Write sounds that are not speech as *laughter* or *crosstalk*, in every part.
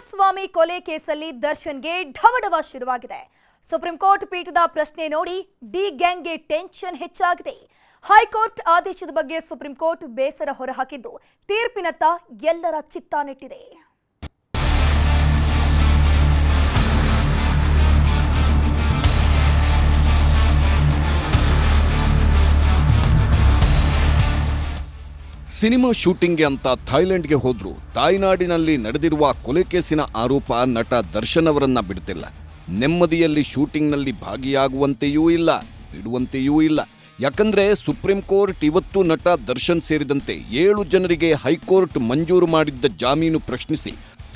ಕುಮಾರಸ್ವಾಮಿ ಕೊಲೆ ಕೇಸಲ್ಲಿ ದರ್ಶನ್ಗೆ ಢವಢವ ಶುರುವಾಗಿದೆ. ಸುಪ್ರೀಂ ಕೋರ್ಟ್ ಪೀಠದ ಪ್ರಶ್ನೆ ನೋಡಿ ಡಿ ಗ್ಯಾಂಗ್ಗೆ ಟೆನ್ಷನ್ ಹೆಚ್ಚಾಗಿದೆ. ಹೈಕೋರ್ಟ್ ಆದೇಶದ ಬಗ್ಗೆ ಸುಪ್ರೀಂ ಕೋರ್ಟ್ ಬೇಸರ ಹೊರಹಾಕಿದ್ದು ತೀರ್ಪಿನತ್ತ ಎಲ್ಲರ ಚಿತ್ತ ನೆಟ್ಟಿದೆ. ಸಿನಿಮಾ ಶೂಟಿಂಗ್ಗೆ ಅಂತ ಥೈಲ್ಯಾಂಡ್ಗೆ ಹೋದ್ರು. ತಾಯ್ನಾಡಿನಲ್ಲಿ ನಡೆದಿರುವ ಕೊಲೆ ಕೇಸಿನ ಆರೋಪ ನಟ ದರ್ಶನ್ ಅವರನ್ನ ಬಿಡ್ತಿಲ್ಲ. ನೆಮ್ಮದಿಯಲ್ಲಿ ಶೂಟಿಂಗ್ನಲ್ಲಿ ಭಾಗಿಯಾಗುವಂತೆಯೂ ಇಲ್ಲ, ಬಿಡುವಂತೆಯೂ ಇಲ್ಲ. ಯಾಕಂದ್ರೆ ಸುಪ್ರೀಂ ಕೋರ್ಟ್ ಇವತ್ತು ನಟ ದರ್ಶನ್ ಸೇರಿದಂತೆ ಏಳು ಜನರಿಗೆ ಹೈಕೋರ್ಟ್ ಮಂಜೂರು ಮಾಡಿದ್ದ ಜಾಮೀನು ಪ್ರಶ್ನಿಸಿ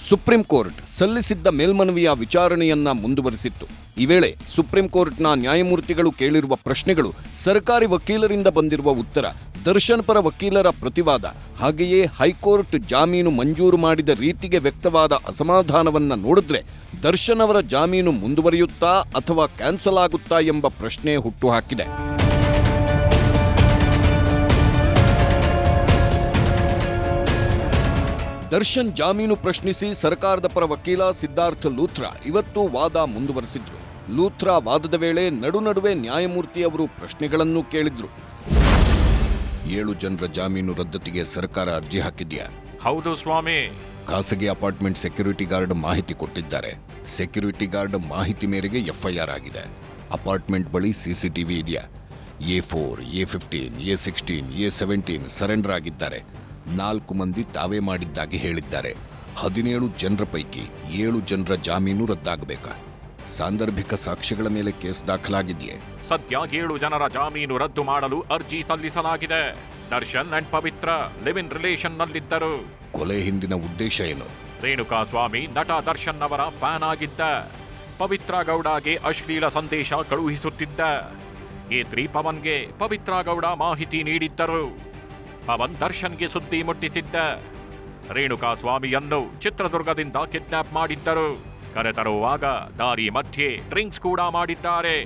ಸುಪ್ರೀಂ ಕೋರ್ಟ್ ಸಲ್ಲಿಸಿದ್ದ ಮೇಲ್ಮನವಿಯ ವಿಚಾರಣೆಯನ್ನ ಮುಂದುವರಿಸಿತ್ತು. ಈ ವೇಳೆ ಸುಪ್ರೀಂ ಕೋರ್ಟ್ನ ನ್ಯಾಯಮೂರ್ತಿಗಳು ಕೇಳಿರುವ ಪ್ರಶ್ನೆಗಳು ಸರ್ಕಾರಿ ವಕೀಲರಿಂದ ಬಂದಿರುವ ಉತ್ತರ. ದರ್ಶನ್ ಪರ ವಕೀಲರ ಪ್ರತಿವಾದ. ಹಾಗೆಯೇ ಹೈಕೋರ್ಟ್ ಜಾಮೀನು ಮಂಜೂರು ಮಾಡಿದ ರೀತಿಗೆ ವ್ಯಕ್ತವಾದ ಅಸಮಾಧಾನವನ್ನ ನೋಡಿದ್ರೆ ದರ್ಶನ್ ಅವರ ಜಾಮೀನು ಮುಂದುವರಿಯುತ್ತಾ ಅಥವಾ ಕ್ಯಾನ್ಸಲ್ ಆಗುತ್ತಾ ಎಂಬ ಪ್ರಶ್ನೆ ಹುಟ್ಟುಹಾಕಿದೆ. ದರ್ಶನ್ ಜಾಮೀನು ಪ್ರಶ್ನಿಸಿ ಸರ್ಕಾರದ ಪರ ವಕೀಲ ಸಿದ್ಧಾರ್ಥ ಲೂಥ್ರಾ ಇವತ್ತು ವಾದ ಮುಂದುವರೆಸಿದ್ರು. ಲೂಥ್ರಾ ವಾದದ ವೇಳೆ ನಡು ನಡುವೆ ನ್ಯಾಯಮೂರ್ತಿ ಅವರು ಪ್ರಶ್ನೆಗಳನ್ನು ಕೇಳಿದ್ರು. ಏಳು ಜನರ ಜಾಮೀನು ರದ್ದತಿಗೆ ಸರ್ಕಾರ ಅರ್ಜಿ ಹಾಕಿದ್ಯಾ? ಹೌದು ಸ್ವಾಮಿ. ಖಾಸಗಿ ಅಪಾರ್ಟ್ಮೆಂಟ್ ಸೆಕ್ಯೂರಿಟಿ ಗಾರ್ಡ್ ಮಾಹಿತಿ ಕೊಟ್ಟಿದ್ದಾರೆ. ಸೆಕ್ಯೂರಿಟಿ ಗಾರ್ಡ್ ಮಾಹಿತಿ ಮೇರೆಗೆ ಎಫ್ಐಆರ್ ಆಗಿದೆ. ಅಪಾರ್ಟ್ಮೆಂಟ್ ಬಳಿ ಸಿಸಿಟಿವಿ ಇದೆಯಾ? A four A fifteen A sixteen A seventeen surrender ಆಗಿದ್ದಾರೆ. ನಾಲ್ಕು ಮಂದಿ ತಾವೇ ಮಾಡಿದ್ದಾಗಿ ಹೇಳಿದ್ದಾರೆ. ಹದಿನೇಳು ಜನರ ಪೈಕಿ ಏಳು ಜನರ ಜಾಮೀನು ರದ್ದಾಗಬೇಕಾ? ಸಾಂದರ್ಭಿಕ ಸಾಕ್ಷಿಗಳ ಮೇಲೆ ಕೇಸ್ ದಾಖಲಾಗಿದೆಯೇ? ಸದ್ಯ ಏಳು ಜನರ ಜಾಮೀನು ರದ್ದು ಮಾಡಲು ಅರ್ಜಿ ಸಲ್ಲಿಸಲಾಗಿದೆ. Darshan and Pavithra live in relation ನಲ್ಲಿದ್ದರು. ಕೊಲೆ ಹಿಂದಿನ ಉದ್ದೇಶ ಏನು? ರೇಣುಕಾ ಸ್ವಾಮಿ ನಟ ದರ್ಶನ್ ಅವರ ಫ್ಯಾನ್ ಆಗಿದ್ದ. ಪವಿತ್ರ ಗೌಡಗೆ ಅಶ್ಲೀಲ ಸಂದೇಶ ಕಳುಹಿಸುತ್ತಿದ್ದ. ಏತ್ರಿ ಪವನ್ಗೆ ಪವಿತ್ರ ಗೌಡ ಮಾಹಿತಿ ನೀಡಿದ್ದರು. ಪವನ್ ದರ್ಶನ್ಗೆ ಸುದ್ದಿ ಮುಟ್ಟಿಸಿದ್ದ. ರೇಣುಕಾ ಸ್ವಾಮಿಯನ್ನು ಚಿತ್ರದುರ್ಗದಿಂದ ಕಿಡ್ನಾಪ್ ಮಾಡಿದ್ದರು. ಕರೆತರುವಾಗ ದಾರಿ ಮಧ್ಯೆ ಡ್ರಿಂಕ್ಸ್ ಕೂಡ ಮಾಡಿದ್ದಾರೆ.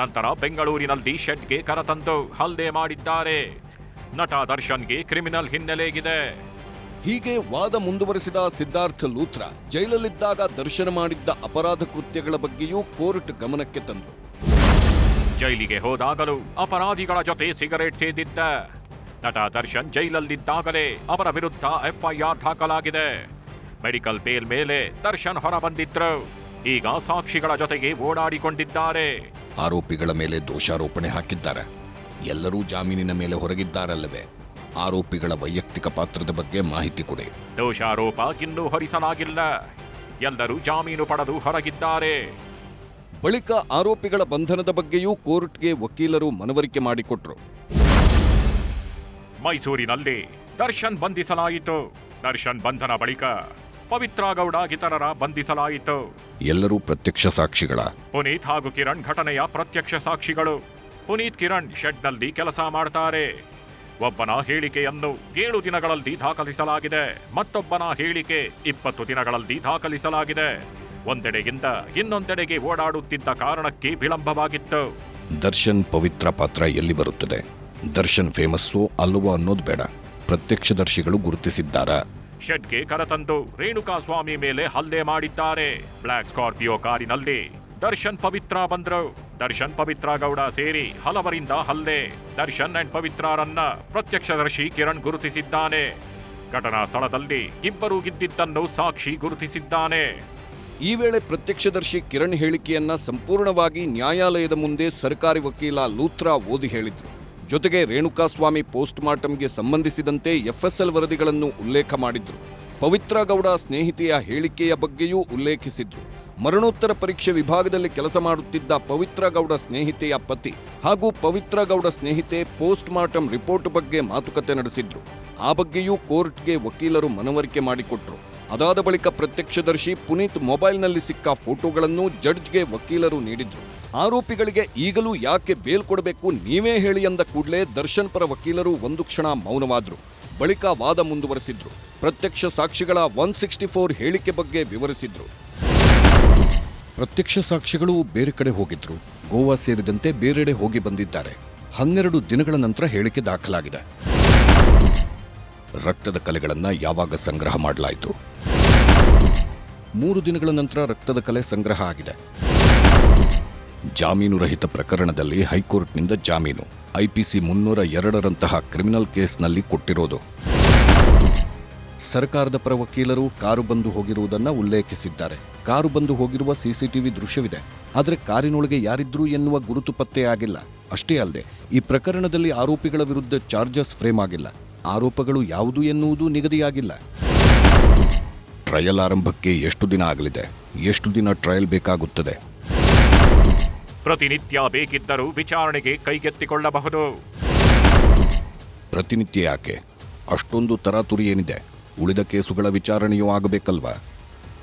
ನಂತರ ಬೆಂಗಳೂರಿನಲ್ಲಿ ಶೆಡ್ಗೆ ಕರೆತಂದು ಹಲ್ಲೆ ಮಾಡಿದ್ದಾರೆ. ನಟ ದರ್ಶನ್ಗೆ ಕ್ರಿಮಿನಲ್ ಹಿನ್ನೆಲೆಗಿದೆ. ಹೀಗೆ ವಾದ ಮುಂದುವರೆಸಿದ ಸಿದ್ಧಾರ್ಥ ಲೂತ್ರ ಜೈಲಲ್ಲಿದ್ದಾಗ ದರ್ಶನ ಮಾಡಿದ್ದ ಅಪರಾಧ ಕೃತ್ಯಗಳ ಬಗ್ಗೆಯೂ ಕೋರ್ಟ್ ಗಮನಕ್ಕೆ ತಂದರು ಜೈಲಿಗೆ ಹೋದಾಗಲೂ ಅಪರಾಧಿಗಳ ಜೊತೆ ಸಿಗರೇಟ್ ಸೇದಿದ್ದ. ನಟ ದರ್ಶನ್ ಜೈಲಲ್ಲಿದ್ದಾಗಲೇ ಅವರ ವಿರುದ್ಧ ಎಫ್ಐಆರ್ ದಾಖಲಾಗಿದೆ. ಮೆಡಿಕಲ್ ಬೇಲ್ ಮೇಲೆ ದರ್ಶನ್ ಹೊರ ಬಂದಿದ್ರು. ಈಗ ಸಾಕ್ಷಿಗಳ ಜೊತೆಗೆ ಓಡಾಡಿಕೊಂಡಿದ್ದಾರೆ. ಆರೋಪಿಗಳ ಮೇಲೆ ದೋಷಾರೋಪಣೆ ಹಾಕಿದ್ದಾರೆ. ಎಲ್ಲರೂ ಜಾಮೀನಿನ ಮೇಲೆ ಹೊರಗಿದ್ದಾರಲ್ಲವೇ? ಆರೋಪಿಗಳ ವೈಯಕ್ತಿಕ ಪಾತ್ರದ ಬಗ್ಗೆ ಮಾಹಿತಿ ಕೊಡಿ. ದೋಷಾರೋಪ ಇನ್ನೂ ಹೊರಿಸಲಾಗಿಲ್ಲ. ಎಲ್ಲರೂ ಜಾಮೀನು ಪಡೆದು ಹೊರಗಿದ್ದಾರೆ. ಬಳಿಕ ಆರೋಪಿಗಳ ಬಂಧನದ ಬಗ್ಗೆಯೂ ಕೋರ್ಟ್ಗೆ ವಕೀಲರು ಮನವರಿಕೆ ಮಾಡಿಕೊಟ್ರು. ಮೈಸೂರಿನಲ್ಲಿ ದರ್ಶನ್ ಬಂಧಿಸಲಾಯಿತು. ದರ್ಶನ್ ಬಂಧನ ಬಳಿಕ ಪವಿತ್ರ ಗೌಡ ಇತರರ ಬಂಧಿಸಲಾಯಿತು. ಎಲ್ಲರೂ ಪ್ರತ್ಯಕ್ಷ ಸಾಕ್ಷಿಗಳ. ಪುನೀತ್ ಹಾಗೂ ಕಿರಣ್ ಘಟನೆಯ ಪ್ರತ್ಯಕ್ಷ ಸಾಕ್ಷಿಗಳು. ಪುನೀತ್ ಕಿರಣ್ ಶೆಡ್ನಲ್ಲಿ ಕೆಲಸ ಮಾಡ್ತಾರೆ. ಒಬ್ಬನ ಹೇಳಿಕೆಯನ್ನು ಏಳು ದಿನಗಳಲ್ಲಿ ದಾಖಲಿಸಲಾಗಿದೆ. ಮತ್ತೊಬ್ಬನ ಹೇಳಿಕೆ ಇಪ್ಪತ್ತು ದಿನಗಳಲ್ಲಿ ದಾಖಲಿಸಲಾಗಿದೆ. ಒಂದೆಡೆಯಿಂದ ಇನ್ನೊಂದೆಡೆಗೆ ಓಡಾಡುತ್ತಿದ್ದ ಕಾರಣಕ್ಕೆ ವಿಳಂಬವಾಗಿತ್ತು. ದರ್ಶನ್ ಪವಿತ್ರ ಪಾತ್ರ ಎಲ್ಲಿ ಬರುತ್ತದೆ? ದರ್ಶನ್ ಫೇಮಸ್ಸು ಅಲ್ಲವೋ ಅನ್ನೋದು ಬೇಡ. ಪ್ರತ್ಯಕ್ಷದರ್ಶಿಗಳು ಗುರುತಿಸಿದ್ದಾರಾ? ಶೆಡ್ಗೆ ಕರೆತಂದು ರೇಣುಕಾ ಸ್ವಾಮಿ ಮೇಲೆ ಹಲ್ಲೆ ಮಾಡಿದ್ದಾರೆ. ಬ್ಲಾಕ್ ಸ್ಕಾರ್ಪಿಯೋ ಕಾರಿನಲ್ಲಿ ದರ್ಶನ್ ಪವಿತ್ರ ಬಂದ್ರು. ದರ್ಶನ್ ಪವಿತ್ರ ಗೌಡ ಸೇರಿ ಹಲವರಿಂದ ಹಲ್ಲೆ. ದರ್ಶನ್ ಅಂಡ್ ಪವಿತ್ರರನ್ನ ಪ್ರತ್ಯಕ್ಷದರ್ಶಿ ಕಿರಣ್ ಗುರುತಿಸಿದ್ದಾನೆ. ಘಟನಾ ಸ್ಥಳದಲ್ಲಿ ಇಬ್ಬರು ಗಿದ್ದಿದ್ದನ್ನು ಸಾಕ್ಷಿ ಗುರುತಿಸಿದ್ದಾನೆ. ಈ ವೇಳೆ ಪ್ರತ್ಯಕ್ಷದರ್ಶಿ ಕಿರಣ್ ಹೇಳಿಕೆಯನ್ನ ಸಂಪೂರ್ಣವಾಗಿ ನ್ಯಾಯಾಲಯದ ಮುಂದೆ ಸರ್ಕಾರಿ ವಕೀಲ ಲೂತ್ರಾ ಓದಿ ಹೇಳಿದ್ರು. ಜೊತೆಗೆ ರೇಣುಕಾಸ್ವಾಮಿ ಪೋಸ್ಟ್ ಮಾರ್ಟಂಗೆ ಸಂಬಂಧಿಸಿದಂತೆ ಎಫ್ಎಸ್ಎಲ್ ವರದಿಗಳನ್ನು ಉಲ್ಲೇಖ ಮಾಡಿದ್ರು. ಪವಿತ್ರ ಗೌಡ ಸ್ನೇಹಿತೆಯ ಹೇಳಿಕೆಯ ಬಗ್ಗೆಯೂ ಉಲ್ಲೇಖಿಸಿದ್ರು. ಮರಣೋತ್ತರ ಪರೀಕ್ಷೆ ವಿಭಾಗದಲ್ಲಿ ಕೆಲಸ ಮಾಡುತ್ತಿದ್ದ ಪವಿತ್ರ ಗೌಡ ಸ್ನೇಹಿತೆಯ ಪತಿ ಹಾಗೂ ಪವಿತ್ರ ಗೌಡ ಸ್ನೇಹಿತೆ ಪೋಸ್ಟ್ ಮಾರ್ಟಂ ರಿಪೋರ್ಟ್ ಬಗ್ಗೆ ಮಾತುಕತೆ ನಡೆಸಿದ್ರು. ಆ ಬಗ್ಗೆಯೂ ಕೋರ್ಟ್ಗೆ ವಕೀಲರು ಮನವರಿಕೆ ಮಾಡಿಕೊಟ್ರು. ಅದಾದ ಬಳಿಕ ಪ್ರತ್ಯಕ್ಷದರ್ಶಿ ಪುನೀತ್ ಮೊಬೈಲ್ನಲ್ಲಿ ಸಿಕ್ಕ ಫೋಟೋಗಳನ್ನು ಜಡ್ಜ್ಗೆ ವಕೀಲರು ನೀಡಿದ್ರು. ಆರೋಪಿಗಳಿಗೆ ಈಗಲೂ ಯಾಕೆ ಬೇಲ್ ಕೊಡಬೇಕು ನೀವೇ ಹೇಳಿ ಎಂದ ಕೂಡಲೇ ದರ್ಶನ್ ಪರ ವಕೀಲರು ಒಂದು ಕ್ಷಣ ಮೌನವಾದರು. ಬಳಿಕ ವಾದ ಮುಂದುವರೆಸಿದ್ರು. ಪ್ರತ್ಯಕ್ಷ ಸಾಕ್ಷಿಗಳ ಒನ್ ಸಿಕ್ಸ್ಟಿ ಫೋರ್ ಹೇಳಿಕೆ ಬಗ್ಗೆ ವಿವರಿಸಿದ್ರು. ಪ್ರತ್ಯಕ್ಷ ಸಾಕ್ಷಿಗಳು ಬೇರೆ ಕಡೆ ಹೋಗಿದ್ರು. ಗೋವಾ ಸೇರಿದಂತೆ ಬೇರೆಡೆ ಹೋಗಿ ಬಂದಿದ್ದಾರೆ. ಹನ್ನೆರಡು ದಿನಗಳ ನಂತರ ಹೇಳಿಕೆ ದಾಖಲಾಗಿದೆ. ರಕ್ತದ ಕಲೆಗಳನ್ನು ಯಾವಾಗ ಸಂಗ್ರಹ ಮಾಡಲಾಯಿತು? ಮೂರು ದಿನಗಳ ನಂತರ ರಕ್ತದ ಕಲೆ ಸಂಗ್ರಹ ಆಗಿದೆ. ಜಾಮೀನು ರಹಿತ ಪ್ರಕರಣದಲ್ಲಿ ಹೈಕೋರ್ಟ್ನಿಂದ ಜಾಮೀನು. ಐಪಿಸಿ ಮುನ್ನೂರ ಎರಡರಂತಹ ಕ್ರಿಮಿನಲ್ ಕೇಸ್ನಲ್ಲಿ ಕೊಟ್ಟಿರೋದು. ಸರ್ಕಾರದ ಪರ ವಕೀಲರು ಕಾರು ಬಂದು ಹೋಗಿರುವುದನ್ನು ಉಲ್ಲೇಖಿಸಿದ್ದಾರೆ. ಕಾರು ಬಂದು ಹೋಗಿರುವ ಸಿಸಿಟಿವಿ ದೃಶ್ಯವಿದೆ. ಆದರೆ ಕಾರಿನೊಳಗೆ ಯಾರಿದ್ರು ಎನ್ನುವ ಗುರುತು ಪತ್ತೆಯಾಗಿಲ್ಲ ಅಷ್ಟೇ ಅಲ್ಲದೆ, ಈ ಪ್ರಕರಣದಲ್ಲಿ ಆರೋಪಿಗಳ ವಿರುದ್ಧ ಚಾರ್ಜಸ್ ಫ್ರೇಮ್ ಆಗಿಲ್ಲ. ಆರೋಪಗಳು ಯಾವುದು ಎನ್ನುವುದು ನಿಗದಿಯಾಗಿಲ್ಲ. ಟ್ರಯಲ್ ಆರಂಭಕ್ಕೆ ಎಷ್ಟು ದಿನ ಆಗಲಿದೆ? ಎಷ್ಟು ದಿನ ಟ್ರಯಲ್ ಬೇಕಾಗುತ್ತದೆ? ಪ್ರತಿನಿತ್ಯ ಬೇಕಿದ್ದರೂ ವಿಚಾರಣೆಗೆ ಕೈಗೆತ್ತಿಕೊಳ್ಳಬಹುದು. ಪ್ರತಿನಿತ್ಯ ಯಾಕೆ? ಅಷ್ಟೊಂದು ತರಾತುರಿ ಏನಿದೆ? ಉಳಿದ ಕೇಸುಗಳ ವಿಚಾರಣೆಯೂ ಆಗಬೇಕಲ್ವಾ?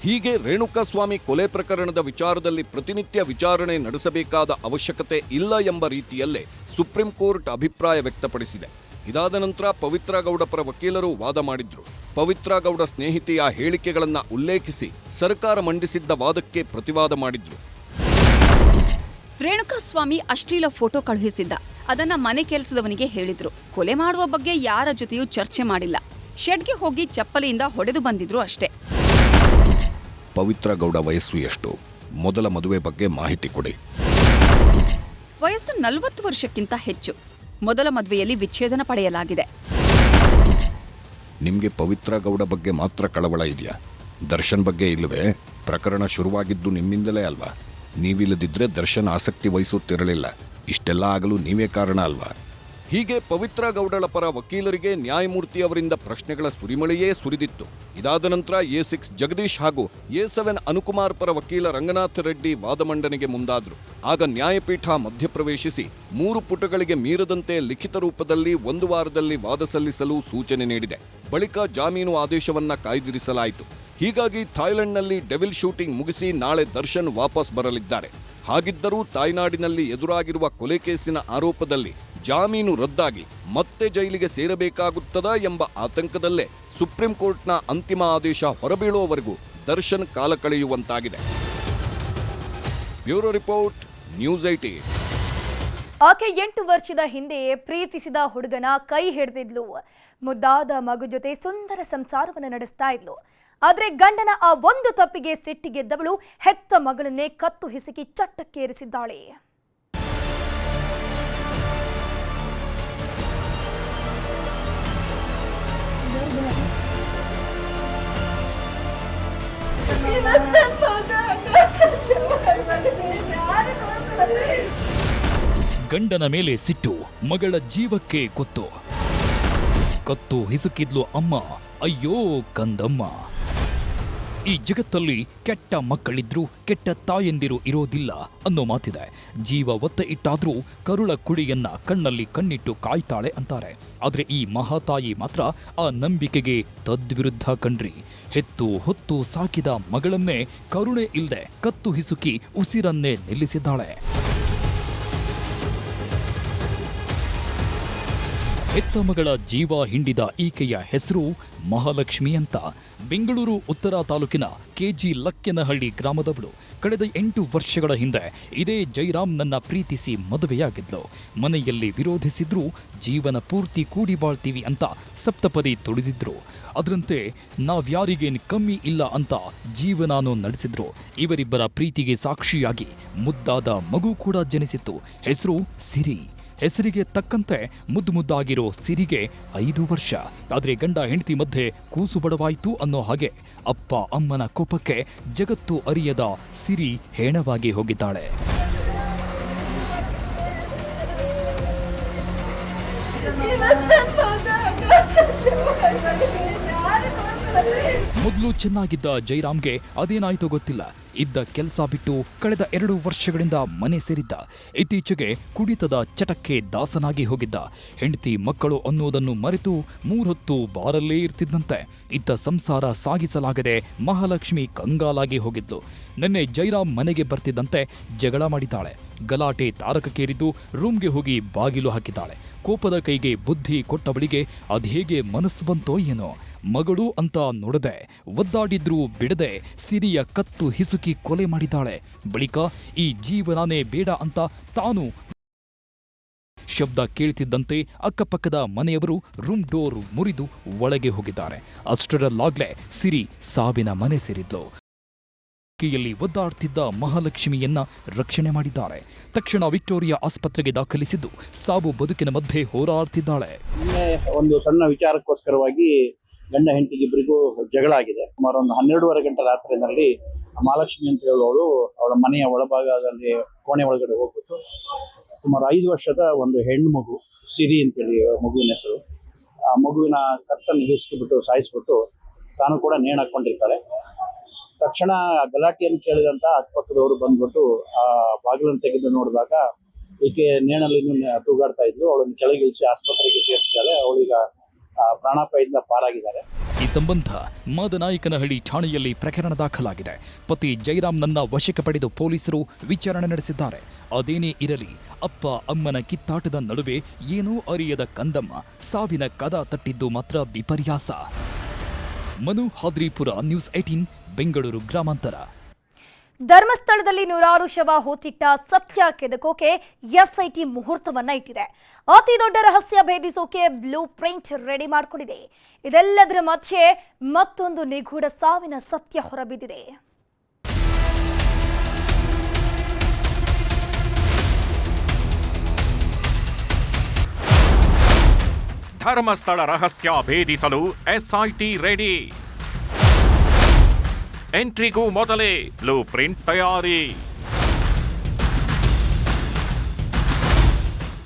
ಹೀಗೆ ರೇಣುಕಾಸ್ವಾಮಿ ಕೊಲೆ ಪ್ರಕರಣದ ವಿಚಾರದಲ್ಲಿ ಪ್ರತಿನಿತ್ಯ ವಿಚಾರಣೆ ನಡೆಸಬೇಕಾದ ಅವಶ್ಯಕತೆ ಇಲ್ಲ ಎಂಬ ರೀತಿಯಲ್ಲೇ ಸುಪ್ರೀಂ ಕೋರ್ಟ್ ಅಭಿಪ್ರಾಯ ವ್ಯಕ್ತಪಡಿಸಿದೆ. ಇದಾದ ನಂತರ ಪವಿತ್ರ ಗೌಡ ಪರ ವಕೀಲರು ವಾದ ಮಾಡಿದ್ರು. ಪವಿತ್ರ ಗೌಡ ಸ್ನೇಹಿತೆಯ ಹೇಳಿಕೆಗಳನ್ನು ಉಲ್ಲೇಖಿಸಿ ಸರ್ಕಾರ ಮಂಡಿಸಿದ್ದ ವಾದಕ್ಕೆ ಪ್ರತಿವಾದ ಮಾಡಿದ್ರು. ರೇಣುಕಾಸ್ವಾಮಿ ಅಶ್ಲೀಲ ಫೋಟೋ ಕಳುಹಿಸಿದ್ದ. ಅದನ್ನ ಮನೆ ಕೆಲಸದವನಿಗೆ ಹೇಳಿದ್ರು. ಕೊಲೆ ಮಾಡುವ ಬಗ್ಗೆ ಯಾರ ಜೊತೆಯೂ ಚರ್ಚೆ ಮಾಡಿಲ್ಲ. ಶೆಡ್ಗೆ ಹೋಗಿ ಚಪ್ಪಲಿಯಿಂದ ಹೊಡೆದು ಬಂದಿದ್ರು ಅಷ್ಟೇ. ಪವಿತ್ರ ಗೌಡ ವಯಸ್ಸು ಎಷ್ಟು? ಮೊದಲ ಮದುವೆ ಬಗ್ಗೆ ಮಾಹಿತಿ ಕೊಡಿ. ವಯಸ್ಸು ನಲವತ್ತು ವರ್ಷಕ್ಕಿಂತ ಹೆಚ್ಚು. ಮೊದಲ ಮದುವೆಯಲ್ಲಿ ವಿಚ್ಛೇದನ ಪಡೆಯಲಾಗಿದೆ. ನಿಮಗೆ ಪವಿತ್ರ ಗೌಡ ಬಗ್ಗೆ ಮಾತ್ರ ಕಳವಳ ಇದೆಯಾ? ದರ್ಶನ್ ಬಗ್ಗೆ ಇಲ್ಲವೇ? ಪ್ರಕರಣ ಶುರುವಾಗಿದ್ದು ನಿಮ್ಮಿಂದಲೇ ಅಲ್ವಾ? ನೀವಿಲ್ಲದಿದ್ರೆ ದರ್ಶನ್ ಆಸಕ್ತಿ ವಹಿಸುತ್ತಿರಲಿಲ್ಲ. ಇಷ್ಟೆಲ್ಲ ಆಗಲು ನೀವೇ ಕಾರಣ ಅಲ್ವಾ? ಹೀಗೆ ಪವಿತ್ರ ಗೌಡಳ ಪರ ವಕೀಲರಿಗೆ ನ್ಯಾಯಮೂರ್ತಿ ಅವರಿಂದ ಪ್ರಶ್ನೆಗಳ ಸುರಿಮಳೆಯೇ ಸುರಿದಿತ್ತು. ಇದಾದ ನಂತರ ಎ ಸಿಕ್ಸ್ ಜಗದೀಶ್ ಹಾಗೂ ಎ ಸೆವೆನ್ ಅನುಕುಮಾರ್ ಪರ ವಕೀಲ ರಂಗನಾಥ ರೆಡ್ಡಿ ವಾದ ಮಂಡನೆಗೆ ಮುಂದಾದರು. ಆಗ ನ್ಯಾಯಪೀಠ ಮಧ್ಯಪ್ರವೇಶಿಸಿ ಮೂರು ಪುಟಗಳಿಗೆ ಮೀರದಂತೆ ಲಿಖಿತ ರೂಪದಲ್ಲಿ ಒಂದು ವಾರದಲ್ಲಿ ವಾದ ಸಲ್ಲಿಸಲು ಸೂಚನೆ ನೀಡಿದೆ. ಬಳಿಕ ಜಾಮೀನು ಆದೇಶವನ್ನ ಕಾಯ್ದಿರಿಸಲಾಯಿತು. ಹೀಗಾಗಿ ಥಾಯ್ಲೆಂಡ್ನಲ್ಲಿ ಡೆವಿಲ್ ಶೂಟಿಂಗ್ ಮುಗಿಸಿ ನಾಳೆ ದರ್ಶನ್ ವಾಪಸ್ ಬರಲಿದ್ದಾರೆ. ಹಾಗಿದ್ದರೂ ತಾಯ್ನಾಡಿನಲ್ಲಿ ಎದುರಾಗಿರುವ ಕೊಲೆ ಕೇಸಿನ ಆರೋಪದಲ್ಲಿ ಜಾಮೀನು ರದ್ದಾಗಿ ಮತ್ತೆ ಜೈಲಿಗೆ ಸೇರಬೇಕಾಗುತ್ತದಾ ಎಂಬ ಆತಂಕದಲ್ಲೇ ಸುಪ್ರೀಂ ಕೋರ್ಟ್ನ ಅಂತಿಮ ಆದೇಶ ಹೊರಬೀಳುವವರೆಗೂ ದರ್ಶನ್ ಕಾಲ ಕಳೆಯುವಂತಾಗಿದೆ. Bureau report, news IT. ಆಕೆ ಎಂಟು ವರ್ಷದ ಹಿಂದೆಯೇ ಪ್ರೀತಿಸಿದ ಹುಡುಗನ ಕೈ ಹಿಡಿದಿದ್ಲು. ಮುದ್ದಾದ ಮಗು ಜೊತೆ ಸುಂದರ ಸಂಸಾರವನ್ನು ನಡೆಸ್ತಾ ಇದ್ಲು. ಆದರೆ ಗಂಡನ ಆ ಒಂದು ತಪ್ಪಿಗೆ ಸಿಟ್ಟಿಗೆದ್ದವಳು ಹೆತ್ತ ಮಗಳನ್ನೇ ಕತ್ತು ಹಿಸುಕಿ ಚಟ್ಟಕ್ಕೇರಿಸಿದ್ದಾಳೆ. ಗಂಡನ ಮೇಲೆ ಸಿಟ್ಟು ಮಗಳ ಜೀವಕ್ಕೆ ಕೊತ್ತು. ಕತ್ತು ಹಿಸುಕಿದ್ಲು ಅಮ್ಮ ಅಯ್ಯೋ ಕಂದಮ್ಮ. ಈ ಜಗತ್ತಲ್ಲಿ ಕೆಟ್ಟ ಮಕ್ಕಳಿದ್ರೂ ಕೆಟ್ಟ ತಾಯಂದಿರು ಇರೋದಿಲ್ಲ ಅನ್ನೋ ಮಾತಿದೆ. ಜೀವ ಒತ್ತ ಇಟ್ಟಾದ್ರೂ ಕರುಳ ಕುಡಿಯನ್ನ ಕಣ್ಣಲ್ಲಿ ಕಣ್ಣಿಟ್ಟು ಕಾಯ್ತಾಳೆ ಅಂತಾರೆ. ಆದ್ರೆ ಈ ಮಹಾತಾಯಿ ಮಾತ್ರ ಆ ನಂಬಿಕೆಗೆ ತದ್ವಿರುದ್ಧ ಕಣ್ರಿ. ಹೆತ್ತು ಹೊತ್ತು ಸಾಕಿದ ಮಗಳನ್ನೇ ಕರುಣೆ ಇಲ್ಲದೆ ಕತ್ತು ಹಿಸುಕಿ ಉಸಿರನ್ನೇ ನಿಲ್ಲಿಸಿದ್ದಾಳೆ. ಹೆತ್ತ ಮಗಳ ಜೀವ ಹಿಂಡಿದ ಈಕೆಯ ಹೆಸರು ಮಹಾಲಕ್ಷ್ಮಿ ಅಂತ. ಬೆಂಗಳೂರು, ಉತ್ತರ ತಾಲೂಕಿನ ಕೆಜಿ ಲಕ್ಕೆನಹಳ್ಳಿ ಗ್ರಾಮದವಳು. ಕಳೆದ ಎಂಟು ವರ್ಷಗಳ ಹಿಂದೆ ಇದೇ ಜೈರಾಮ್ ನನ್ನ ಪ್ರೀತಿಸಿ ಮದುವೆಯಾಗಿದ್ಲು. ಮನೆಯಲ್ಲಿ ವಿರೋಧಿಸಿದ್ರೂ ಜೀವನ ಪೂರ್ತಿ ಕೂಡಿ ಬಾಳ್ತೀವಿ ಅಂತ ಸಪ್ತಪದಿ ತುಳಿದಿದ್ರು. ಅದರಂತೆ ನಾವ್ಯಾರಿಗೇನು ಕಮ್ಮಿ ಇಲ್ಲ ಅಂತ ಜೀವನಾನು ನಡೆಸಿದ್ರು. ಇವರಿಬ್ಬರ ಪ್ರೀತಿಗೆ ಸಾಕ್ಷಿಯಾಗಿ ಮುದ್ದಾದ ಮಗು ಕೂಡ ಜನಿಸಿತ್ತು. ಹೆಸರು ಸಿರಿ. ಹೆಸರಿಗೆ ತಕ್ಕಂತೆ ಮುದ್ದು ಮುದ್ದಾಗಿರೋ ಸಿರಿಗೆ ಐದು ವರ್ಷ. ಆದ್ರೆ ಗಂಡ ಹೆಂಡತಿ ಮಧ್ಯೆ ಕೂಸು ಬಡವಾಯಿತು ಅನ್ನೋ ಹಾಗೆ ಅಪ್ಪ ಅಮ್ಮನ ಕೋಪಕ್ಕೆ ಜಗತ್ತು ಅರಿಯದ ಸಿರಿ ಹೇಣವಾಗಿ ಹೋಗಿದ್ದಾಳೆ. ಮೊದಲು ಚೆನ್ನಾಗಿದ್ದ ಜೈರಾಮ್ಗೆ ಅದೇನಾಯ್ತೋ ಗೊತ್ತಿಲ್ಲ. ಇದ್ದ ಕೆಲಸ ಬಿಟ್ಟು ಕಳೆದ ಎರಡು ವರ್ಷಗಳಿಂದ ಮನೆ ಸೇರಿದ್ದ. ಇತ್ತೀಚೆಗೆ ಕುಡಿತದ ಚಟಕ್ಕೆ ದಾಸನಾಗಿ ಹೋಗಿದ್ದ. ಹೆಂಡತಿ, ಮಕ್ಕಳು ಅನ್ನೋದನ್ನು ಮರೆತು ಮೂರೊತ್ತು ಬಾರಲ್ಲೇ ಇರ್ತಿದ್ದಂತೆ. ಇದ್ದ ಸಂಸಾರ ಸಾಗಿಸಲಾಗದೆ ಮಹಾಲಕ್ಷ್ಮಿ ಕಂಗಾಲಾಗಿ ಹೋಗಿದ್ಲು ನಿನ್ನೆ ಜೈರಾಮ್ ಮನೆಗೆ ಬರ್ತಿದ್ದಂತೆ ಜಗಳ ಮಾಡಿದ್ದಾಳೆ. ಗಲಾಟೆ ತಾರಕಕ್ಕೇರಿದ್ದು ರೂಮ್ಗೆ ಹೋಗಿ ಬಾಗಿಲು ಹಾಕಿದ್ದಾಳೆ. ಕೋಪದ ಕೈಗೆ ಬುದ್ಧಿ ಕೊಟ್ಟವಳಿಗೆ ಅದ್ಹೇಗೆ ಮನಸ್ಸು ಬಂತೋ ಏನೋ. ಮಗಳು ಅಂತ ನೋಡದೆ ಒದ್ದಾಡಿದ್ರೂ ಬಿಡದೆ ಸಿರಿಯ ಕತ್ತು ಹಿಸುಕಿ ಕೊಲೆ ಮಾಡಿದ್ದಾಳೆ. ಬಳಿಕ ಈ ಜೀವನಾನೇ ಬೇಡ ಅಂತ ತಾನು ಶಬ್ದ ಕೇಳ್ತಿದ್ದಂತೆ ಅಕ್ಕಪಕ್ಕದ ಮನೆಯವರು ರೂಮ್ ಡೋರ್ ಮುರಿದು ಒಳಗೆ ಹೋಗಿದ್ದಾರೆ. ಅಷ್ಟರಲ್ಲಾಗ್ಲೇ ಸಿರಿ ಸಾವಿನ ಮನೆ ಸೇರಿದ್ಲು. ಕೈಯಲ್ಲಿ ಒದ್ದಾಡ್ತಿದ್ದ ಮಹಾಲಕ್ಷ್ಮಿಯನ್ನ ರಕ್ಷಣೆ ಮಾಡಿದ್ದಾರೆ. ತಕ್ಷಣ ವಿಕ್ಟೋರಿಯಾ ಆಸ್ಪತ್ರೆಗೆ ದಾಖಲಿಸಿದ್ದು ಸಾವು ಬದುಕಿನ ಮಧ್ಯೆ ಹೋರಾಡ್ತಿದ್ದಾಳೆ. ಒಂದು ಸಣ್ಣ ವಿಚಾರಕ್ಕೋಸ್ಕರವಾಗಿ ಗಂಡ ಹೆಂಡತಿಗಿಬ್ಬರಿಗೂ ಜಗಳ ಆಗಿದೆ. ಸುಮಾರು ಒಂದು ಹನ್ನೆರಡೂವರೆ ಗಂಟೆ ರಾತ್ರಿನಲ್ಲಿ ಮಹಾಲಕ್ಷ್ಮಿ ಅಂತ ಹೇಳುವವಳು ಅವಳ ಮನೆಯ ಒಳಭಾಗದಲ್ಲಿ ಕೋಣೆ ಒಳಗಡೆ ಹೋಗ್ಬಿಟ್ಟು ಸುಮಾರು ಐದು ವರ್ಷದ ಒಂದು ಹೆಣ್ಣು ಮಗು, ಸಿರಿ ಅಂತೇಳಿ ಮಗುವಿನ ಹೆಸರು. ಆ ಮಗುವಿನ ಕತ್ತನ್ನು ಹಿಸ್ಕಿಬಿಟ್ಟು, ಸಾಯಿಸ್ಬಿಟ್ಟು ತಾನು ಕೂಡ ನೇಣ ಹಾಕೊಂಡಿರ್ತಾರೆ. ತಕ್ಷಣ ಆ ಗಲಾಟೆಯನ್ನು ಕೇಳಿದಂತ ಅಕ್ಕಪಕ್ಕದವರು ಬಂದ್ಬಿಟ್ಟು ಆ ಬಾಗಿಲನ್ನು ತೆಗೆದು ನೋಡಿದಾಗ ಈಕೆ ನೇಣಲ್ಲಿ ತೂಗಾಡ್ತಾ ಇದ್ಲು, ಅವಳನ್ನು ಕೆಳಗಿಳಿಸಿ ಆಸ್ಪತ್ರೆಗೆ ಸೇರಿಸಿದಾಳೆ ಅವಳೀಗ ಪ್ರಾಣಾಪಾಯದಿಂದ ಪಾರಾಗಿದ್ದಾರೆ. ಈ ಸಂಬಂಧ ಮಾದನಾಯಕನಹಳ್ಳಿ ಠಾಣೆಯಲ್ಲಿ ಪ್ರಕರಣ ದಾಖಲಾಗಿದೆ. ಪತಿ ಜೈರಾಮ್ನನ್ನ ವಶಕ್ಕೆ ಪಡೆದು ಪೊಲೀಸರು ವಿಚಾರಣೆ ನಡೆಸಿದ್ದಾರೆ. ಅದೇನೇ ಇರಲಿ, ಅಪ್ಪ, ಅಮ್ಮನ ಕಿತ್ತಾಟದ ನಡುವೆ ಏನೂ ಅರಿಯದ ಕಂದಮ್ಮ ಸಾವಿನ ಕದ ತಟ್ಟಿದ್ದು ಮಾತ್ರ ವಿಪರ್ಯಾಸ. ಮನು ಹಾದ್ರಿಪುರ ನ್ಯೂಸ್ ಏಟೀನ್ ಬೆಂಗಳೂರು ಗ್ರಾಮಾಂತರ. ಧರ್ಮಸ್ಥಳದಲ್ಲಿ ನೂರಾರು ಶವ ಹೊತ್ತಿಟ್ಟ ಸತ್ಯ ಕೆದಕೋಕೆ ಎಸ್ಐಟಿ ಮುಹೂರ್ತವನ್ನ ಇಟ್ಟಿದೆ. ಅತಿ ದೊಡ್ಡ ರಹಸ್ಯ ಭೇದಿಸೋಕೆ ಬ್ಲೂ ಪ್ರಿಂಟ್ ರೆಡಿ ಮಾಡಿಕೊಂಡಿದೆ. ಇದೆಲ್ಲದರ ಮಧ್ಯೆ ಮತ್ತೊಂದು ನಿಗೂಢ ಸಾವಿನ ಸತ್ಯ ಹೊರಬಿದ್ದಿದೆ. ಧರ್ಮಸ್ಥಳ ರಹಸ್ಯ ಭೇದಿಸಲು ಎಸ್ಐಟಿ ರೆಡಿ. ಎಂಟ್ರಿಗೂ ಮೊದಲೇ ಬ್ಲೂ ಪ್ರಿಂಟ್ ತಯಾರಿ.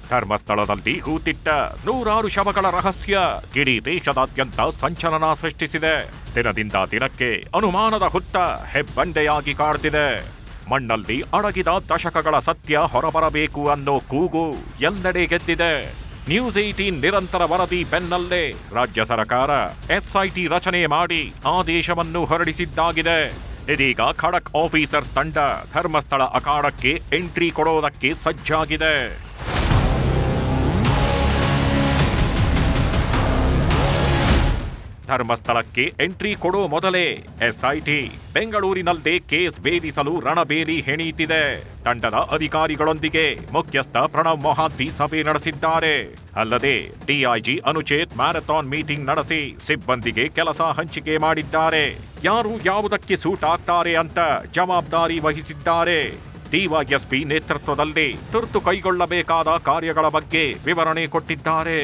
ಧರ್ಮಸ್ಥಳದಲ್ಲಿ ಹೂತಿಟ್ಟ ನೂರಾರು ಶವಗಳ ರಹಸ್ಯ ಇಡೀ ದೇಶದಾದ್ಯಂತ ಸಂಚಲನ ಸೃಷ್ಟಿಸಿದೆ. ದಿನದಿಂದ ದಿನಕ್ಕೆ ಅನುಮಾನದ ಹುತ್ತ ಹೆಬ್ಬಂಡೆಯಾಗಿ ಕಾಡ್ತಿದೆ. ಮಣ್ಣಲ್ಲಿ ಅಡಗಿದ ದಶಕಗಳ ಸತ್ಯ ಹೊರಬರಬೇಕು ಅನ್ನೋ ಕೂಗು ಎಲ್ಲೆಡೆ ಗೆದ್ದಿದೆ. ನ್ಯೂಸ್ ಏಟೀನ್ ನಿರಂತರ ವರದಿ ಬೆನ್ನಲ್ಲೇ ರಾಜ್ಯ ಸರ್ಕಾರ ಎಸ್ಐಟಿ ರಚನೆ ಮಾಡಿ ಆದೇಶವನ್ನು ಹೊರಡಿಸಿದ್ದಾಗಿದೆ. ಇದೀಗ ಖಡಕ್ ಆಫೀಸರ್ಸ್ ತಂಡ ಧರ್ಮಸ್ಥಳ ಅಖಾಡಕ್ಕೆ ಎಂಟ್ರಿ ಕೊಡೋದಕ್ಕೆ ಸಜ್ಜಾಗಿದೆ. ಧರ್ಮಸ್ಥಳಕ್ಕೆ ಎಂಟ್ರಿ ಕೊಡೋ ಮೊದಲೇ ಎಸ್ಐಟಿ ಬೆಂಗಳೂರಿನಲ್ಲೇ ಕೇಸ್ ಭೇದಿಸಲು ರಣಬೇಲಿ ಹೆಣೀತಿದೆ. ತಂಡದ ಅಧಿಕಾರಿಗಳೊಂದಿಗೆ ಮುಖ್ಯಸ್ಥ ಪ್ರಣವ್ ಮೊಹಾಂತಿ ಸಭೆ ನಡೆಸಿದ್ದಾರೆ. ಅಲ್ಲದೆ ಡಿಐಜಿ ಅನುಚೇತ್ ಮ್ಯಾರಥಾನ್ ಮೀಟಿಂಗ್ ನಡೆಸಿ ಸಿಬ್ಬಂದಿಗೆ ಕೆಲಸ ಹಂಚಿಕೆ ಮಾಡಿದ್ದಾರೆ. ಯಾರು ಯಾವುದಕ್ಕೆ ಸೂಟ್ ಆಗ್ತಾರೆ ಅಂತ ಜವಾಬ್ದಾರಿ ವಹಿಸಿದ್ದಾರೆ. ಡಿವೈಎಸ್ಪಿ ನೇತೃತ್ವದಲ್ಲಿ ತುರ್ತು ಕೈಗೊಳ್ಳಬೇಕಾದ ಕಾರ್ಯಗಳ ಬಗ್ಗೆ ವಿವರಣೆ ಕೊಟ್ಟಿದ್ದಾರೆ.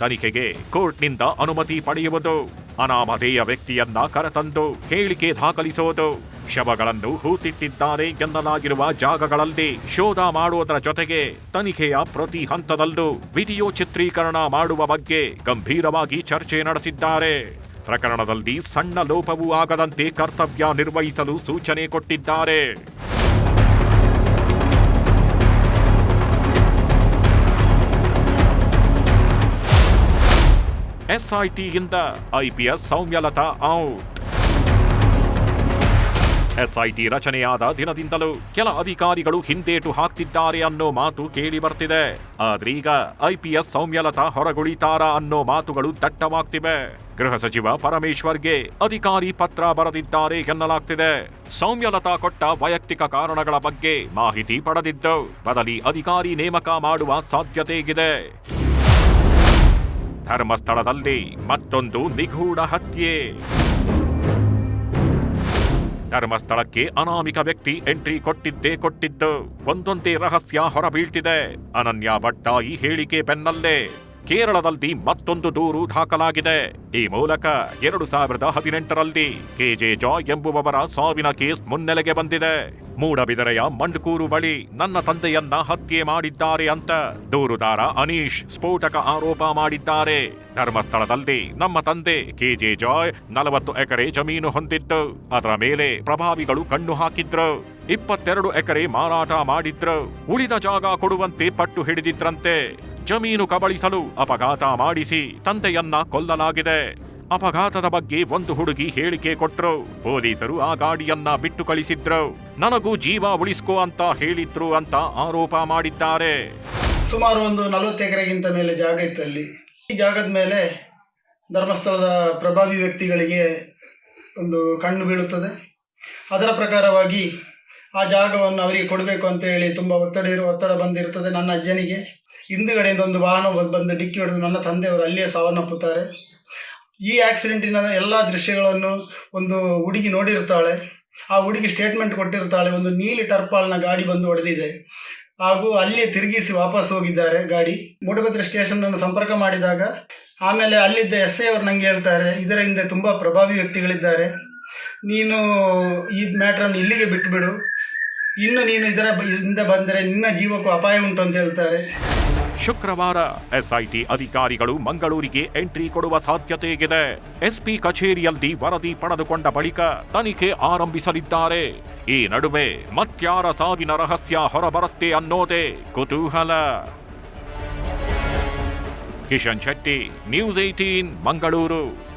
ತನಿಖೆಗೆ ಕೋರ್ಟ್ನಿಂದ ಅನುಮತಿ ಪಡೆಯುವುದು. ಅನಾಮಧೇಯ ವ್ಯಕ್ತಿಯನ್ನ ಕರೆತಂದು ಹೇಳಿಕೆ ದಾಖಲಿಸುವುದು ಶವಗಳನ್ನು ಹೂತಿಟ್ಟಿದ್ದಾರೆ ಎನ್ನಲಾಗಿರುವ ಜಾಗಗಳಲ್ಲಿ ಶೋಧ ಮಾಡುವುದರ ಜೊತೆಗೆ ತನಿಖೆಯ ಪ್ರತಿ ಹಂತದಲ್ಲೂ ವಿಡಿಯೋ ಚಿತ್ರೀಕರಣ ಮಾಡುವ ಬಗ್ಗೆ ಗಂಭೀರವಾಗಿ ಚರ್ಚೆ ನಡೆಸಿದ್ದಾರೆ. ಪ್ರಕರಣದಲ್ಲಿ ಸಣ್ಣ ಲೋಪವೂ ಆಗದಂತೆ ಕರ್ತವ್ಯ ನಿರ್ವಹಿಸಲು ಸೂಚನೆ ಕೊಟ್ಟಿದ್ದಾರೆ. ಎಸ್ಐಟಿಯಿಂದ ಐಪಿಎಸ್ ಸೌಮ್ಯಲತಾ ಔಟ್. ಎಸ್ಐಟಿ ರಚನೆಯಾದ ದಿನದಿಂದಲೂ ಕೆಲ ಅಧಿಕಾರಿಗಳು ಹಿಂದೇಟು ಹಾಕ್ತಿದ್ದಾರೆ ಅನ್ನೋ ಮಾತು ಕೇಳಿ ಬರ್ತಿದೆ. ಆದ್ರೀಗ ಐಪಿಎಸ್ ಸೌಮ್ಯಲತಾ ಹೊರಗುಳಿತಾರಾ ಅನ್ನೋ ಮಾತುಗಳು ದಟ್ಟವಾಗ್ತಿವೆ. ಗೃಹ ಸಚಿವ ಪರಮೇಶ್ವರ್ಗೆ ಅಧಿಕಾರಿ ಪತ್ರ ಬರೆದಿದ್ದಾರೆ ಎನ್ನಲಾಗ್ತಿದೆ. ಸೌಮ್ಯಲತಾ ಕೊಟ್ಟ ವೈಯಕ್ತಿಕ ಕಾರಣಗಳ ಬಗ್ಗೆ ಮಾಹಿತಿ ಪಡೆದಿದ್ದು, ಬದಲಿ ಅಧಿಕಾರಿ ನೇಮಕ ಮಾಡುವ ಸಾಧ್ಯತೆ ಇದೆ ಧರ್ಮಸ್ಥಳದಲ್ಲಿ ಮತ್ತೊಂದು ನಿಗೂಢ ಹತ್ಯೆ. ಧರ್ಮಸ್ಥಳಕ್ಕೆ ಅನಾಮಿಕ ವ್ಯಕ್ತಿ ಎಂಟ್ರಿ ಕೊಟ್ಟಿದ್ದೇ ಕೊಟ್ಟಿದ್ದು. ಒಂದೊಂದೇ ರಹಸ್ಯ ಹೊರಬೀಳ್ತಿದೆ. ಅನನ್ಯ ಭಟ್ಟ ಈ ಹೇಳಿಕೆ ಬೆನ್ನಲ್ಲೇ. ಕೇರಳದಲ್ಲಿ ಮತ್ತೊಂದು ದೂರು ದಾಖಲಾಗಿದೆ. ಈ ಮೂಲಕ ಎರಡು ಸಾವಿರದ ಹದಿನೆಂಟರಲ್ಲಿ ಕೆಜೆ ಜಾಯ್ ಎಂಬುವವರ ಸಾವಿನ ಕೇಸ್ ಮುನ್ನೆಲೆಗೆ ಬಂದಿದೆ. ಮೂಡಬಿದರೆಯ ಮಂಡ್ಕೂರು ಬಳಿ ನನ್ನ ತಂದೆಯನ್ನ ಹತ್ಯೆ ಮಾಡಿದ್ದಾರೆ ಅಂತ ದೂರುದಾರ ಅನೀಶ್ ಸ್ಫೋಟಕ ಆರೋಪ ಮಾಡಿದ್ದಾರೆ. ಧರ್ಮಸ್ಥಳದಲ್ಲಿ ನಮ್ಮ ತಂದೆ ಕೆಜೆ ಜಾಯ್ ನಲವತ್ತು ಎಕರೆ ಜಮೀನು ಹೊಂದಿದ್ದು, ಅದರ ಮೇಲೆ ಪ್ರಭಾವಿಗಳು ಕಣ್ಣು ಹಾಕಿದ್ರು, ಇಪ್ಪತ್ತೆರಡು ಎಕರೆ ಮಾರಾಟ ಮಾಡಿದ್ರು, ಉಳಿದ ಜಾಗ ಕೊಡುವಂತೆ ಪಟ್ಟು ಹಿಡಿದಿದ್ರಂತೆ. ಜಮೀನು ಕಬಳಿಸಲು ಅಪಘಾತ ಮಾಡಿಸಿ ತಂದೆಯನ್ನ ಕೊಲ್ಲಲಾಗಿದೆ. ಅಪಘಾತದ ಬಗ್ಗೆ ಒಂದು ಹುಡುಗಿ ಹೇಳಿಕೆ ಕೊಟ್ರು. ಪೊಲೀಸರು ಆ ಗಾಡಿಯನ್ನ ಬಿಟ್ಟು ಕಳಿಸಿದ್ರು. ನನಗೂ ಜೀವ ಉಳಿಸ್ಕೋ ಅಂತ ಹೇಳಿದ್ರು ಅಂತ ಆರೋಪ ಮಾಡಿದ್ದಾರೆ. ಸುಮಾರು ಒಂದು ನಲವತ್ತು ಎಕರೆಗಿಂತ ಮೇಲೆ ಜಾಗ ಇತ್ತು ಅಲ್ಲಿ ಈ ಜಾಗದ ಮೇಲೆ ಧರ್ಮಸ್ಥಳದ ಪ್ರಭಾವಿ ವ್ಯಕ್ತಿಗಳಿಗೆ ಒಂದು ಕಣ್ಣು ಬೀಳುತ್ತದೆ. ಅದರ ಪ್ರಕಾರವಾಗಿ ಆ ಜಾಗವನ್ನು ಅವರಿಗೆ ಕೊಡಬೇಕು ಅಂತ ಹೇಳಿ ತುಂಬ ಒತ್ತಡ ಇರುವ ಒತ್ತಡ ಬಂದಿರ್ತದೆ ನನ್ನ ಅಜ್ಜನಿಗೆ. ಹಿಂದುಗಡೆಯಿಂದ ಒಂದು ವಾಹನ ಬಂದು- ಡಿಕ್ಕಿ ಹೊಡೆದು ನನ್ನ ತಂದೆಯವರು ಅಲ್ಲಿಯೇ ಸಾವನ್ನಪ್ಪುತ್ತಾರೆ. ಈ ಆಕ್ಸಿಡೆಂಟಿನ ಎಲ್ಲ ದೃಶ್ಯಗಳನ್ನು ಒಂದು ಹುಡುಗಿ ನೋಡಿರ್ತಾಳೆ. ಆ ಹುಡುಗಿ ಸ್ಟೇಟ್ಮೆಂಟ್ ಕೊಟ್ಟಿರ್ತಾಳೆ, ಒಂದು ನೀಲಿ ಟರ್ಪಾಲ್ನ ಗಾಡಿ ಬಂದು ಹೊಡೆದಿದೆ. ಹಾಗೂ ಅಲ್ಲೇ ತಿರುಗಿಸಿ ವಾಪಸ್ ಹೋಗಿದ್ದಾರೆ ಗಾಡಿ. ಮೂಡಭದ್ರ ಸ್ಟೇಷನನ್ನು ಸಂಪರ್ಕ ಮಾಡಿದಾಗ ಆಮೇಲೆ ಅಲ್ಲಿದ್ದ ಎಸ್ ಐ ಅವರು ನಂಗೆ ಹೇಳ್ತಾರೆ, ಇದರ ಹಿಂದೆ ತುಂಬ ಪ್ರಭಾವಿ ವ್ಯಕ್ತಿಗಳಿದ್ದಾರೆ. ನೀನು ಈ ಮ್ಯಾಟ್ರನ್ನು ಇಲ್ಲಿಗೆ ಬಿಟ್ಟುಬಿಡು ಇನ್ನು ನೀನು ಇದರ ಹಿಂದೆ ಬಂದರೆ ನಿನ್ನ ಜೀವಕ್ಕೂ ಅಪಾಯ ಉಂಟು ಅಂತ ಹೇಳ್ತಾರೆ. ಶುಕ್ರವಾರ ಎಸ್ಐಟಿ ಅಧಿಕಾರಿಗಳು ಮಂಗಳೂರಿಗೆ ಎಂಟ್ರಿ ಕೊಡುವ ಸಾಧ್ಯತೆ ಇದೆ ಎಸ್ಪಿ ಕಚೇರಿಯಲ್ಲಿ ವರದಿ ಪಡೆದುಕೊಂಡ ಬಳಿಕ ತನಿಖೆ ಆರಂಭಿಸಲಿದ್ದಾರೆ. ಈ ನಡುವೆ ಮತ್ಯಾರ ಸಾವಿನ ರಹಸ್ಯ ಹೊರಬರುತ್ತೆ ಅನ್ನೋದೇ ಕುತೂಹಲ. Kishan Shetty, news eighteen Mangaluru.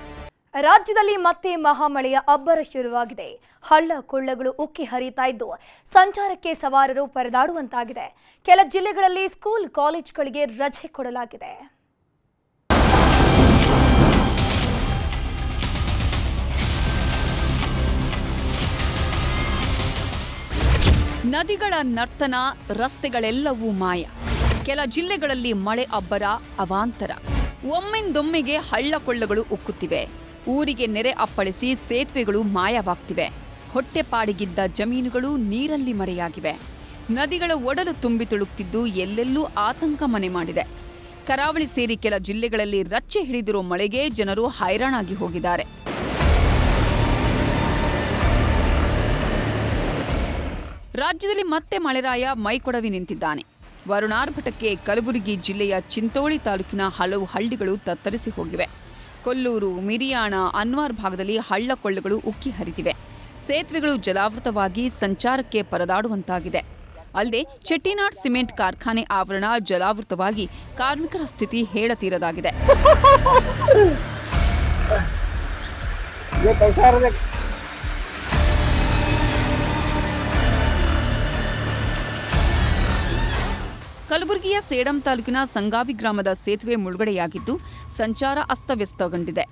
ರಾಜ್ಯದಲ್ಲಿ ಮತ್ತೆ ಮಹಾಮಳೆಯ ಅಬ್ಬರ ಶುರುವಾಗಿದೆ. ಹಳ್ಳ ಕೊಳ್ಳಗಳು ಉಕ್ಕಿ ಹರಿತಾ ಇದ್ದು ಸಂಚಾರಕ್ಕೆ ಸವಾರರು ಪರದಾಡುವಂತಾಗಿದೆ. ಕೆಲ ಜಿಲ್ಲೆಗಳಲ್ಲಿ ಸ್ಕೂಲ್, ಕಾಲೇಜುಗಳಿಗೆ ರಜೆ ಕೊಡಲಾಗಿದೆ. ನದಿಗಳ ನರ್ತನ, ರಸ್ತೆಗಳೆಲ್ಲವೂ ಮಾಯ. ಕೆಲ ಜಿಲ್ಲೆಗಳಲ್ಲಿ ಮಳೆ ಅಬ್ಬರ, ಅವಾಂತರ. ಒಮ್ಮಿಂದೊಮ್ಮೆಗೆ ಹಳ್ಳ ಕೊಳ್ಳಗಳು ಉಕ್ಕುತ್ತಿವೆ. ಊರಿಗೆ ನೆರೆ ಅಪ್ಪಳಿಸಿ ಸೇತುವೆಗಳು ಮಾಯವಾಗ್ತಿವೆ. ಹೊಟ್ಟೆಪಾಡಿಗಿದ್ದ ಜಮೀನುಗಳು ನೀರಲ್ಲಿ ಮರೆಯಾಗಿವೆ. ನದಿಗಳ ಒಡಲು ತುಂಬಿ ತುಳುಕ್ತಿದ್ದು ಎಲ್ಲೆಲ್ಲೂ ಆತಂಕ ಮನೆ ಮಾಡಿದೆ. ಕರಾವಳಿ ಸೇರಿ ಕೆಲ ಜಿಲ್ಲೆಗಳಲ್ಲಿ ರಚ್ಚೆ ಹಿಡಿದಿರೋ ಮಳೆಗೆ ಜನರು ಹೈರಾಣಾಗಿ ಹೋಗಿದ್ದಾರೆ. ರಾಜ್ಯದಲ್ಲಿ ಮತ್ತೆ ಮಳೆರಾಯ ಮೈಕೊಡವಿ ನಿಂತಿದ್ದಾನೆ. ವರುಣಾರ್ಭಟಕ್ಕೆ ಕಲಬುರಗಿ ಜಿಲ್ಲೆಯ ಚಿಂತೋಳಿ ತಾಲೂಕಿನ ಹಲವು ಹಳ್ಳಿಗಳು ತತ್ತರಿಸಿ ಹೋಗಿವೆ. ಕೊಲ್ಲೂರು ಮಿರಿಯಾಣ ಅನ್ವಾರ್ ಭಾಗದಲ್ಲಿ ಹಳ್ಳ ಕೊಳ್ಳಗಳು ಉಕ್ಕಿ ಹರಿದಿವೆ. ಸೇತುವೆಗಳು ಜಲಾವೃತವಾಗಿ ಸಂಚಾರಕ್ಕೆ ಪರದಾಡುವಂತಾಗಿದೆ. ಅಲ್ಲದೆ ಚೆಟ್ಟಿನಾಡ್ ಸಿಮೆಂಟ್ ಕಾರ್ಖಾನೆ ಆವರಣ ಜಲಾವೃತವಾಗಿ ಕಾರ್ಮಿಕರ ಸ್ಥಿತಿ ಹೇಳತೀರದಾಗಿದೆ. *laughs* ಕಲಬುರಗಿಯ ಸೇಡಂ ತಾಲೂಕಿನ ಸಂಗಾವಿ ಗ್ರಾಮದ ಸೇತುವೆ ಮುಳುಗಡೆಯಾಗಿದ್ದು ಸಂಚಾರ ಅಸ್ತವ್ಯಸ್ತಗೊಂಡಿದೆ.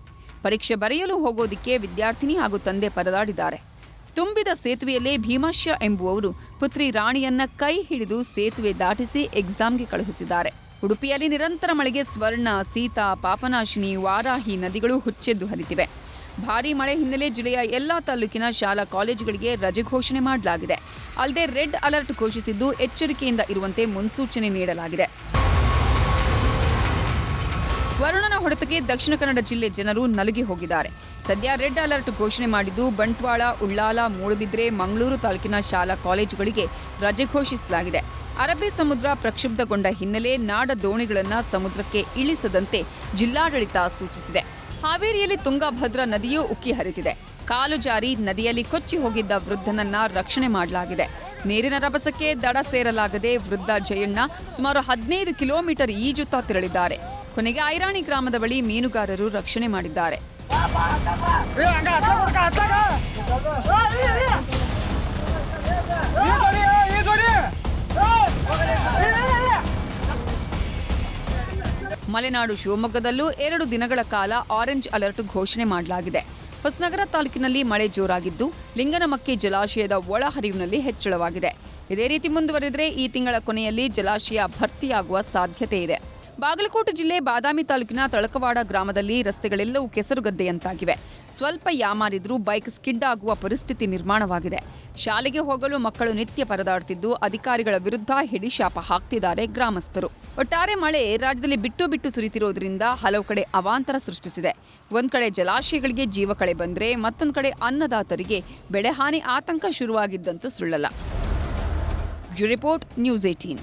ಪರೀಕ್ಷೆ ಬರೆಯಲು ಹೋಗೋದಿಕ್ಕೆ ವಿದ್ಯಾರ್ಥಿನಿ ಹಾಗೂ ತಂದೆ ಪರದಾಡಿದ್ದಾರೆ. ತುಂಬಿದ ಸೇತುವೆಯಲ್ಲೇ ಭೀಮಾಶ್ಯ ಎಂಬುವವರು ಪುತ್ರಿ ರಾಣಿಯನ್ನ ಕೈ ಹಿಡಿದು ಸೇತುವೆ ದಾಟಿಸಿ ಎಕ್ಸಾಮ್ಗೆ ಕಳುಹಿಸಿದ್ದಾರೆ. ಉಡುಪಿಯಲ್ಲಿ ನಿರಂತರ ಮಳೆಗೆ ಸ್ವರ್ಣ, ಸೀತಾ, ಪಾಪನಾಶಿನಿ, ವಾರಾಹಿ ನದಿಗಳು ಹುಚ್ಚೆದ್ದು ಹರಿತಿವೆ. ಭಾರೀ ಮಳೆ ಹಿನ್ನೆಲೆ ಜಿಲ್ಲೆಯ ಎಲ್ಲಾ ತಾಲೂಕಿನ ಶಾಲಾ ಕಾಲೇಜುಗಳಿಗೆ ರಜೆ ಘೋಷಣೆ ಮಾಡಲಾಗಿದೆ. ಅಲ್ಲದೆ ರೆಡ್ ಅಲರ್ಟ್ ಘೋಷಿಸಿದ್ದು ಎಚ್ಚರಿಕೆಯಿಂದ ಇರುವಂತೆ ಮುನ್ಸೂಚನೆ ನೀಡಲಾಗಿದೆ. ವರುಣನ ಹೊಡೆತಕ್ಕೆ ದಕ್ಷಿಣ ಕನ್ನಡ ಜಿಲ್ಲೆ ಜನರು ನಲುಗಿ ಹೋಗಿದ್ದಾರೆ. ಸದ್ಯ ರೆಡ್ ಅಲರ್ಟ್ ಘೋಷಣೆ ಮಾಡಿದ್ದು ಬಂಟ್ವಾಳ, ಉಳ್ಳಾಲ, ಮೂಡುಬಿದ್ರೆ, ಮಂಗಳೂರು ತಾಲೂಕಿನ ಶಾಲಾ ಕಾಲೇಜುಗಳಿಗೆ ರಜೆ ಘೋಷಿಸಲಾಗಿದೆ. ಅರಬ್ಬಿ ಸಮುದ್ರ ಪ್ರಕ್ಷುಬ್ಧಗೊಂಡ ಹಿನ್ನೆಲೆ ನಾಡ ದೋಣಿಗಳನ್ನು ಸಮುದ್ರಕ್ಕೆ ಇಳಿಸದಂತೆ ಜಿಲ್ಲಾಡಳಿತ ಸೂಚಿಸಿದೆ. ಹಾವೇರಿಯಲ್ಲಿ ತುಂಗಭದ್ರಾ ನದಿಯೂ ಉಕ್ಕಿ ಹರಿತಿದೆ. ಕಾಲು ಜಾರಿ ನದಿಯಲ್ಲಿ ಕೊಚ್ಚಿ ಹೋಗಿದ್ದ ವೃದ್ಧನನ್ನ ರಕ್ಷಣೆ ಮಾಡಲಾಗಿದೆ. ನೀರಿನ ರಭಸಕ್ಕೆ ದಡ ಸೇರಲಾಗದೆ ವೃದ್ಧ ಜಯಣ್ಣ ಸುಮಾರು ಹದಿನೈದು ಕಿಲೋಮೀಟರ್ ಈಜುತ್ತಾ ತೆರಳಿದ್ದಾರೆ. ಕೊನೆಗೆ ಐರಾಣಿ ಗ್ರಾಮದ ಬಳಿ ಮೀನುಗಾರರು ರಕ್ಷಣೆ ಮಾಡಿದ್ದಾರೆ. ಮಲೆನಾಡು ಶಿವಮೊಗ್ಗದಲ್ಲೂ ಎರಡು ದಿನಗಳ ಕಾಲ ಆರೆಂಜ್ ಅಲರ್ಟ್ ಘೋಷಣೆ ಮಾಡಲಾಗಿದೆ. ಹೊಸನಗರ ತಾಲೂಕಿನಲ್ಲಿ ಮಳೆ ಜೋರಾಗಿದ್ದು ಲಿಂಗನಮಕ್ಕಿ ಜಲಾಶಯದ ಒಳಹರಿವಿನಲ್ಲಿ ಹೆಚ್ಚಳವಾಗಿದೆ. ಇದೇ ರೀತಿ ಮುಂದುವರೆದರೆ ಈ ತಿಂಗಳ ಕೊನೆಯಲ್ಲಿ ಜಲಾಶಯ ಭರ್ತಿಯಾಗುವ ಸಾಧ್ಯತೆ ಇದೆ. ಬಾಗಲಕೋಟೆ ಜಿಲ್ಲೆ ಬಾದಾಮಿ ತಾಲೂಕಿನ ತಳಕವಾಡ ಗ್ರಾಮದಲ್ಲಿ ರಸ್ತೆಗಳೆಲ್ಲವೂ ಕೆಸರುಗದ್ದೆಯಂತಾಗಿವೆ. ಸ್ವಲ್ಪ ಯಾಮಾರಿದ್ರೂ ಬೈಕ್ ಸ್ಕಿಡ್ ಆಗುವ ಪರಿಸ್ಥಿತಿ ನಿರ್ಮಾಣವಾಗಿದೆ. ಶಾಲೆಗೆ ಹೋಗಲು ಮಕ್ಕಳು ನಿತ್ಯ ಪರದಾಡ್ತಿದ್ದು ಅಧಿಕಾರಿಗಳ ವಿರುದ್ಧ ಹಿಡಿಶಾಪ ಹಾಕ್ತಿದ್ದಾರೆ ಗ್ರಾಮಸ್ಥರು. ಒಟ್ಟಾರೆ ಮಳೆ ರಾಜ್ಯದಲ್ಲಿ ಬಿಟ್ಟು ಬಿಟ್ಟು ಸುರಿತಿರೋದ್ರಿಂದ ಹಲವು ಕಡೆ ಅವಾಂತರ ಸೃಷ್ಟಿಸಿದೆ. ಒಂದ್ ಕಡೆ ಜಲಾಶಯಗಳಿಗೆ ಜೀವಕಳೆ ಬಂದ್ರೆ ಮತ್ತೊಂದು ಕಡೆ ಅನ್ನದಾತರಿಗೆ ಬೆಳೆಹಾನಿ ಆತಂಕ ಶುರುವಾಗಿದ್ದಂತೂ ಸುಳ್ಳಲ್ಲ. Report, news eighteen